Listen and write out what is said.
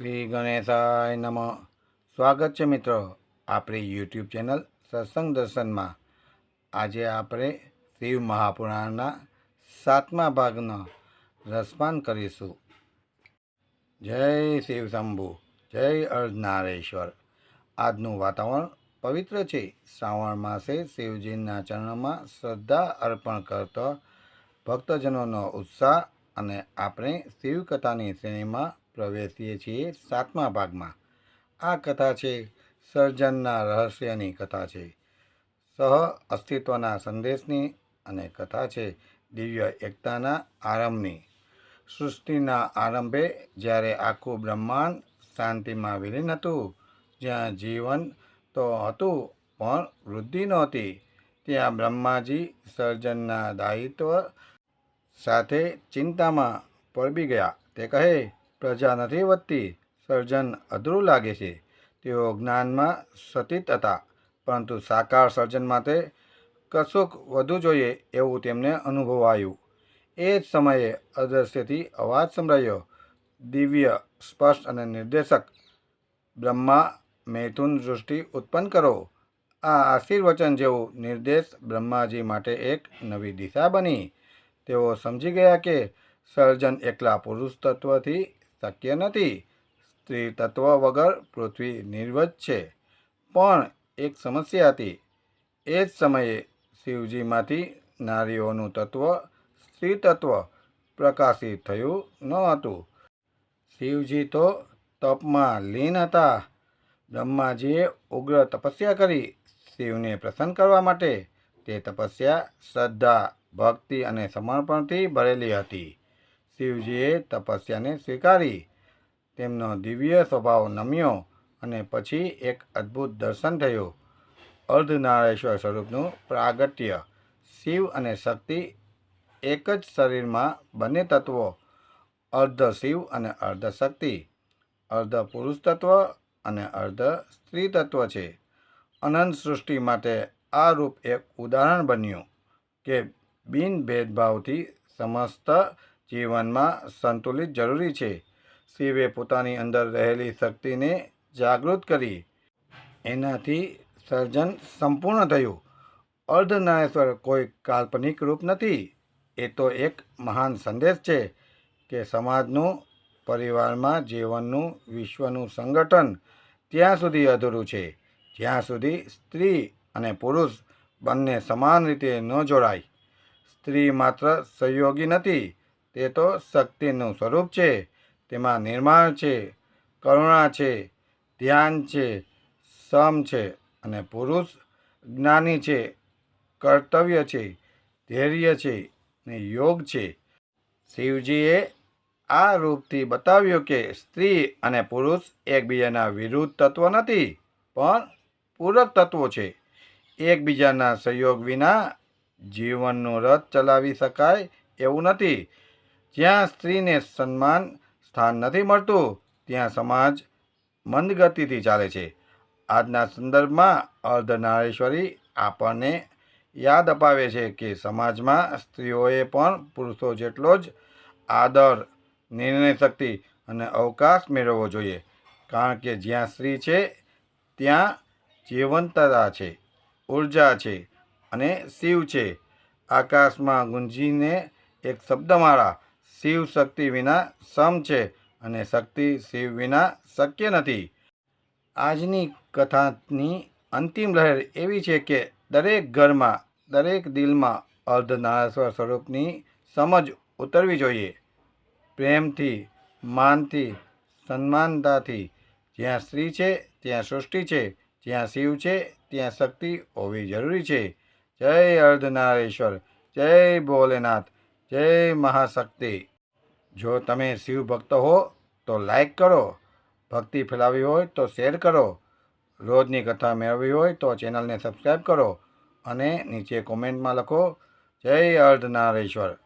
શ્રી ગણેશાય નમ. સ્વાગત છે મિત્રો આપણી યુટ્યુબ ચેનલ સત્સંગ દર્શનમાં. આજે આપણે શિવ મહાપુરાણના સાતમા ભાગનો રસપાન કરીશું. જય શિવ શંભુ, જય અર્ધનારેશ્વર. આજનું વાતાવરણ પવિત્ર છે. શ્રાવણ માસે શિવજીના ચરણમાં શ્રદ્ધા અર્પણ કરતો ભક્તજનોનો ઉત્સાહ અને આપણે શિવકથાની શ્રેણીમાં પ્રવેશીએ છીએ સાતમા ભાગમાં. આ કથા છે સર્જનના રહસ્યની કથા છે. સહ અસ્તિત્વના સંદેશની અને કથા છે દિવ્ય એકતાના આરંભની. સૃષ્ટિના આરંભે જ્યારે આખું બ્રહ્માંડ શાંતિમાં વિલીન હતું, જ્યાં જીવન તો હતું, પણ વૃદ્ધિ નહોતી. ત્યાં બ્રહ્માજી સર્જનના દાયિત્વ સાથે ચિંતામાં પડબી ગયા. તે કહે પ્રજા નથી વધતી. સર્જન અધૂરું લાગે છે. તેઓ જ્ઞાનમાં સતીત હતા, પરંતુ સાકાર સર્જન માટે કશુંક વધુ જોઈએ એવું તેમને અનુભવાયું. એ જ સમયે અદૃશ્યથી અવાજ સંભળાયો. દિવ્ય, સ્પષ્ટ અને નિર્દેશક બ્રહ્મા, મૈથુન સૃષ્ટિ ઉત્પન્ન કરો. આ આશીર્વચન જેવું નિર્દેશ બ્રહ્માજી માટે એક નવી દિશા બની. તેઓ સમજી ગયા કે સર્જન એકલા પુરુષ તત્વથી શક્ય નથી. સ્ત્રી તત્વ વગર પૃથ્વી નિર્વજ છે. પણ એક સમસ્યા હતી. એ જ સમયે શિવજીમાંથી નારીઓનું તત્વ, સ્ત્રી તત્વ પ્રકાશિત થયું ન હતું. શિવજી તો તપમાં લીન હતા. બ્રહ્માજીએ ઉગ્ર તપસ્યા કરી શિવને પ્રસન્ન કરવા માટે. તે તપસ્યા શ્રદ્ધા, ભક્તિ અને સમર્પણથી ભરેલી હતી. શિવજીએ તપસ્યાને સ્વીકારી. તેમનો દિવ્ય સ્વભાવ નમ્યો અને પછી એક અદ્ભુત દર્શન થયું. અર્ધનારેશ્વર સ્વરૂપનું પ્રાગટ્ય. શિવ અને શક્તિ એક જ શરીરમાં બંને તત્વો, અર્ધ શિવ અને અર્ધ શક્તિ. અર્ધ પુરુષ તત્વ અને અર્ધ સ્ત્રી તત્વ છે. અનંત સૃષ્ટિ માટે આ રૂપ એક ઉદાહરણ બન્યું કે બિન ભેદભાવથી સમસ્ત જીવનમાં સંતુલિત જરૂરી છે. શિવે પોતાની અંદર રહેલી શક્તિને જાગૃત કરી. એનાથી સર્જન સંપૂર્ણ થયું. અર્ધનારેશ્વર કોઈ કાલ્પનિક રૂપ નથી. એ તો એક મહાન સંદેશ છે કે સમાજનું, પરિવારમાં, જીવનનું, વિશ્વનું સંગઠન ત્યાં સુધી અધૂરું છે. જ્યાં સુધી સ્ત્રી અને પુરુષ બંને સમાન રીતે ન જોડાય. સ્ત્રી માત્ર સહયોગી નથી તે તો શક્તિનું સ્વરૂપ છે. તેમાં નિર્માણ છે, કરુણા છે, ધ્યાન છે, સમ છે અને પુરુષ જ્ઞાની છે, કર્તવ્ય છે, ધૈર્ય છે ને યોગ છે. શિવજીએ આ રૂપથી બતાવ્યું કે સ્ત્રી અને પુરુષ એકબીજાના વિરુદ્ધ તત્વ નથી, પણ પૂરક તત્વો છે. એકબીજાના સહયોગ વિના જીવનનું રથ ચલાવી શકાય એવું નથી. જ્યાં સ્ત્રીને સન્માન સ્થાન નથી મળતું, ત્યાં સમાજ મંદગતિથી ચાલે છે. આજના સંદર્ભમાં અર્ધનારેશ્વરી આપણને યાદ અપાવે છે કે સમાજમાં સ્ત્રીઓએ પણ પુરુષો જેટલો જ આદર, નિર્ણય શક્તિ અને અવકાશ મેળવવો જોઈએ. કારણ કે જ્યાં સ્ત્રી છે, ત્યાં જીવંતતા છે, ઊર્જા છે અને શિવ છે. આકાશમાં ગુંજીને એક શબ્દમાળા શિવ શક્તિ વિના સમ છે અને શક્તિ શિવ વિના શક્ય નથી. આજની કથાની અંતિમ લહેર એવી છે કે દરેક ઘરમાં, દરેક દિલમાં અર્ધનારેશ્વર સ્વરૂપની સમજ ઉતરવી જોઈએ. પ્રેમથી, માનથી, સન્માનતાથી, જ્યાં સ્ત્રી છે, ત્યાં સૃષ્ટિ છે, જ્યાં શિવ છે, ત્યાં શક્તિ હોવી જરૂરી છે. જય અર્ધનારેશ્વર, જય ભોલેનાથ. જય મહાશક્તિ. જો તમે શિવ ભક્ત હો, તો લાઈક કરો. ભક્તિ ફેલાવી હોય, તો શેર કરો. રોજની કથા મેળવવી હોય, તો ચેનલને સબસ્ક્રાઈબ કરો. અને નીચે કોમેન્ટમાં લખો, જય અર્ધનારેશ્વર.